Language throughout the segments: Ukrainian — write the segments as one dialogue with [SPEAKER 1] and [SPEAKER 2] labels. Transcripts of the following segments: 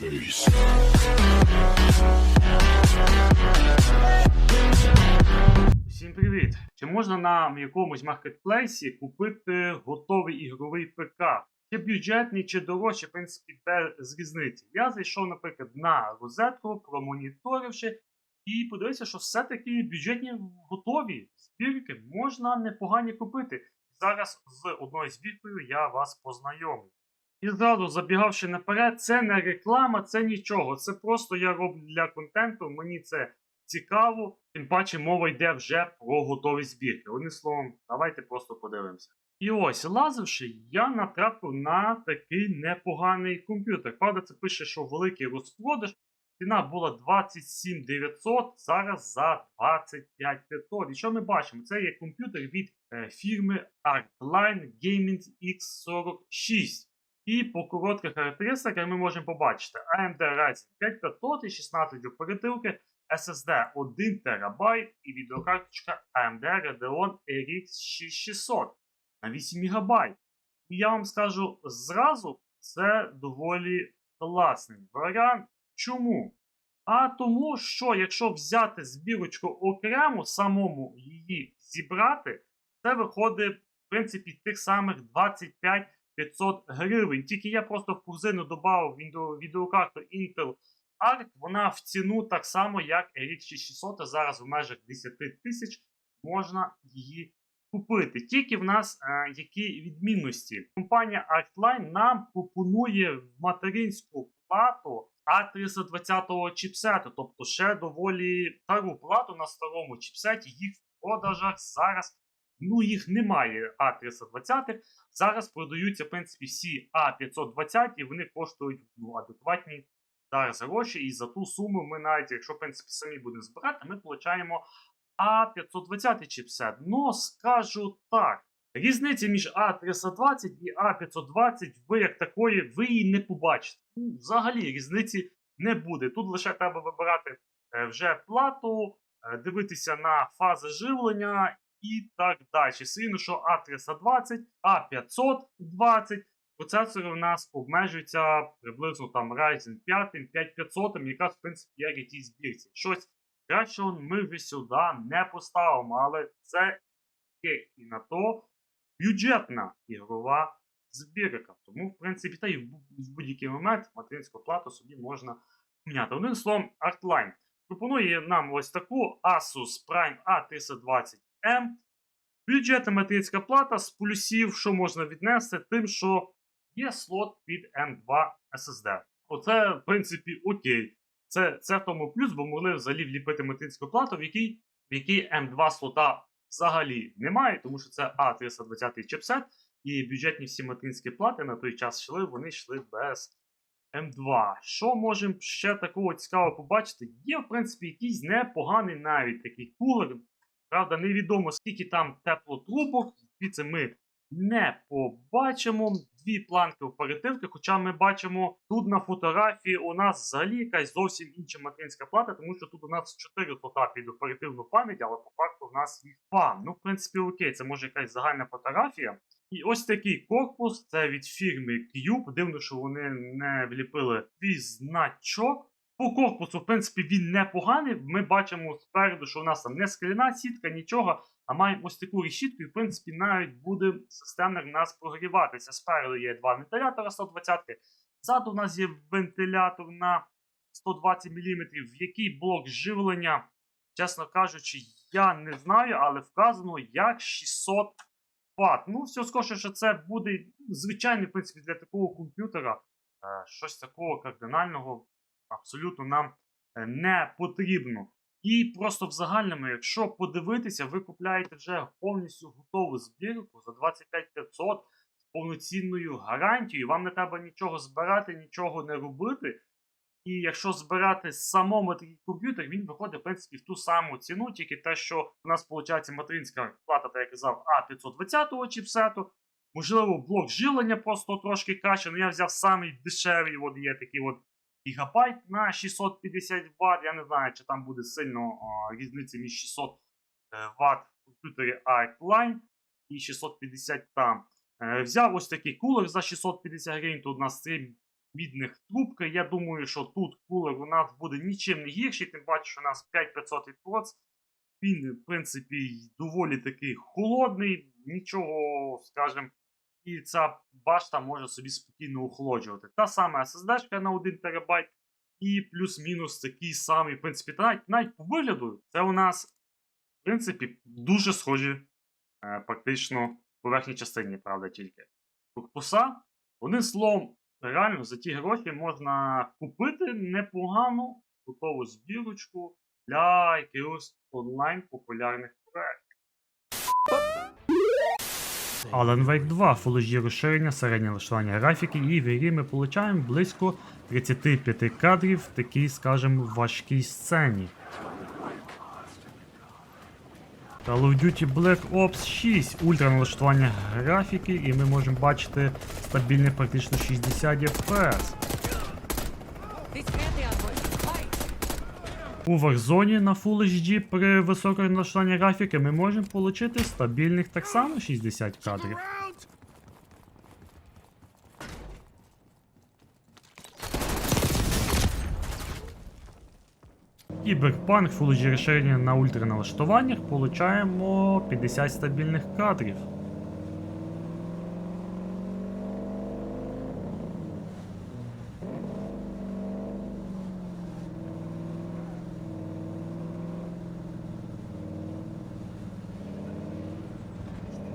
[SPEAKER 1] face.
[SPEAKER 2] Всім привіт! Чи можна на якомусь маркетплейсі купити готовий ігровий ПК? Чи бюджетний, чи дорожчий, в принципі, без різниці. Я зайшов, наприклад, на розетку, промоніторивши, і подивився, що все-таки бюджетні готові збірки можна непогані купити. Зараз з одною збіркою я вас познайомлю. І зразу забігавши наперед, це не реклама, це нічого. Це просто я роблю для контенту. Мені це цікаво. Тим паче мова йде вже про готові збірки. Одним словом, давайте просто подивимося. І ось, лазивши, я натрапив на такий непоганий комп'ютер. Правда, це пише, що великий розпродаж. Ціна була 27 900, зараз за 25 500. І що ми бачимо? Це є комп'ютер від е, фірми Artline Gaming X46. І по коротких характеристиках ми можемо побачити AMD Ryzen 5500 і 16 оперативки, SSD 1 ТБ і відеокарточка AMD Radeon RX 6600 на 8 ГБ. І я вам скажу зразу, це доволі класний варіант. Чому? А тому, що якщо взяти збірочку окремо, самому її зібрати, це виходить, в принципі, тих самих 25 500 гривень. Тільки я просто в корзину додав відео, відеокарту Intel Arc, вона в ціну так само, як RX 6600, а зараз в межах 10 тисяч можна її купити. Тільки в нас е, які відмінності. Компанія Artline нам пропонує в материнську плату А320 чіпсету, тобто ще доволі стару плату на старому чіпсеті. Їх в продажах зараз ну їх немає А320. Зараз продаються, в принципі, всі А520, і вони коштують ну, адекватні зараз гроші. І за ту суму ми навіть, якщо в принципі самі будемо збирати, ми получаємо А520 чіпсет. Ну, скажу так. Різниці між А320 і А520, ви як такої, ви її не побачите. Ну, взагалі різниці не буде. Тут лише треба вибирати е, вже плату, е, дивитися на фази живлення і так далі. Сильно, що А320, А520. Процесори у нас обмежуються приблизно там Ryzen 5, 5500, якраз, в принципі, як і тій збірці. Щось кращого ми вже сюди не поставимо, але це є і на то бюджетна ігрова збірка. Тому, в принципі, та й в в будь-який момент материнську плату собі можна поміняти. Одним словом, Artline пропонує нам ось таку Asus Prime A320M. Бюджетна материнська плата з плюсів, що можна віднести, тим, що є слот під M2 SSD. Оце, в принципі, окей. Це, це в тому плюс, бо могли взагалі вліпити материнську плату, в якій, в якій M2 слота взагалі немає, тому що це A320 чипсет, і бюджетні всі материнські плати на той час йшли, вони йшли без М2. Що можемо ще такого цікавого побачити? Є, в принципі, якийсь непоганий навіть такий кулер. Правда, невідомо скільки там теплотрубок, звідси ми не побачимо. Дві планки оперативки, хоча ми бачимо тут на фотографії у нас взагалі якась зовсім інша материнська плата, тому що тут у нас 4 слота під оперативну пам'ять, але по факту у нас їх 2. Ну, в принципі, окей, це може якась загальна фотографія. І ось такий корпус, це від фірми Cube. Дивно, що вони не вліпили свій значок. По корпусу, в принципі, він непоганий. Ми бачимо спереду, що у нас там не скляна сітка, нічого, а маємо ось таку решітку, і в принципі навіть буде системник у нас прогріватися. Спереду є два вентилятора 120 ззаду у нас є вентилятор на 120 мм, в який блок живлення, чесно кажучи, я не знаю, але вказано як 600 Вт. Ну, все скорше, що це буде звичайний, в принципі, для такого комп'ютера. Е, щось такого кардинального абсолютно нам е, не потрібно. І просто в загальному, якщо подивитися, ви купляєте вже повністю готову збірку за 25 500 з повноцінною гарантією. Вам не треба нічого збирати, нічого не робити. І якщо збирати самому такий комп'ютер, він виходить в принципі в ту саму ціну, тільки те, що у нас виходить материнська плата, так я казав, А520 чіпсету. Можливо, блок живлення просто трошки краще. Ну я взяв самий дешевий, от є такий от гігабайт на 650 Вт. Я не знаю, чи там буде сильно різниця між 600 Вт в комп'ютері Arcline і 650 там. Е, взяв ось такий кулер за 650 гривень. Тут у нас 3 мідних трубки. Я думаю, що тут кулер у нас буде нічим не гірший, тим паче, що у нас 5500 проц. Він, в принципі, доволі такий холодний, нічого, скажімо, і ця башта може собі спокійно охолоджувати. Та сама SSD на 1 ТБ і плюс-мінус такий самий, в принципі, та навіть, навіть по вигляду, це у нас, в принципі, дуже схожі е, практично поверхній частині, правда, тільки. Корпуса, одним словом, реально за ті гроші можна купити непогану готову збірочку для якихось онлайн популярних проєктів. Alan Wake 2 Full розширення, середнє налаштування графіки і в ігрі ми получаємо близько 35 кадрів в такій, скажімо, важкій сцені. Call of Duty Black Ops 6 ультра налаштування графіки, і ми можемо бачити стабільних практично 60 FPS. У Warzone на Full HD при високому налаштуванні графіки ми можемо отримати стабільних так само 60 кадрів. Кіберпанк Full HD розширення на ультраналаштуваннях получаємо 50 стабільних кадрів.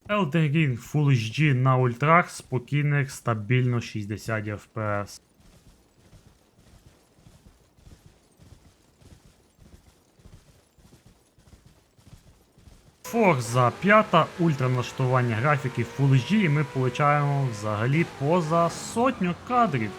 [SPEAKER 2] Elden Ring Full HD на ультрах спокійних стабільно 60 FPS. Forza 5 ультра налаштування графіки Full HD і ми получаємо взагалі поза сотню кадрів.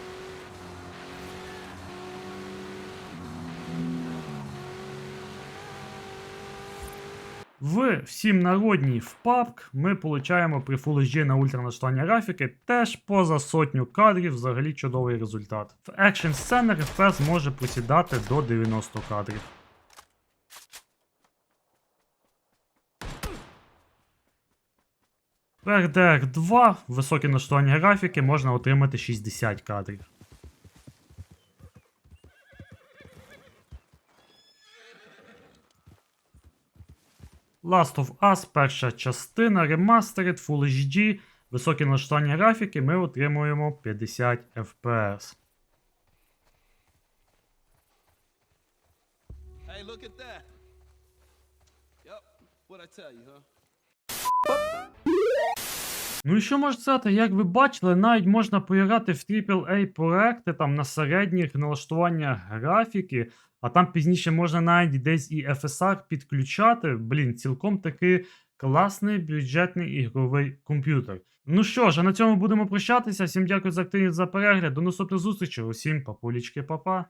[SPEAKER 2] В всім народній в PUBG ми получаємо при Full HD на ультра налаштування графіки теж поза сотню кадрів, взагалі чудовий результат. В екшн сценах FPS може просідати до 90 кадрів. В RDR 2 високе налаштування графіки можна отримати 60 кадрів. Last of Us, перша частина, Remastered, Full HD, високе налаштування графіки, ми отримуємо 50 FPS.
[SPEAKER 3] Hey, look at that. Yep, what I tell you, huh?
[SPEAKER 2] Ну і що можу сказати, як ви бачили, навіть можна поіграти в AAA проекти там на середніх налаштуваннях графіки, а там пізніше можна навіть десь і FSR підключати. Блін, цілком таки класний бюджетний ігровий комп'ютер. Ну що ж, а на цьому будемо прощатися. Всім дякую за активність за перегляд. До наступних зустрічей. Усім папулічки, папа.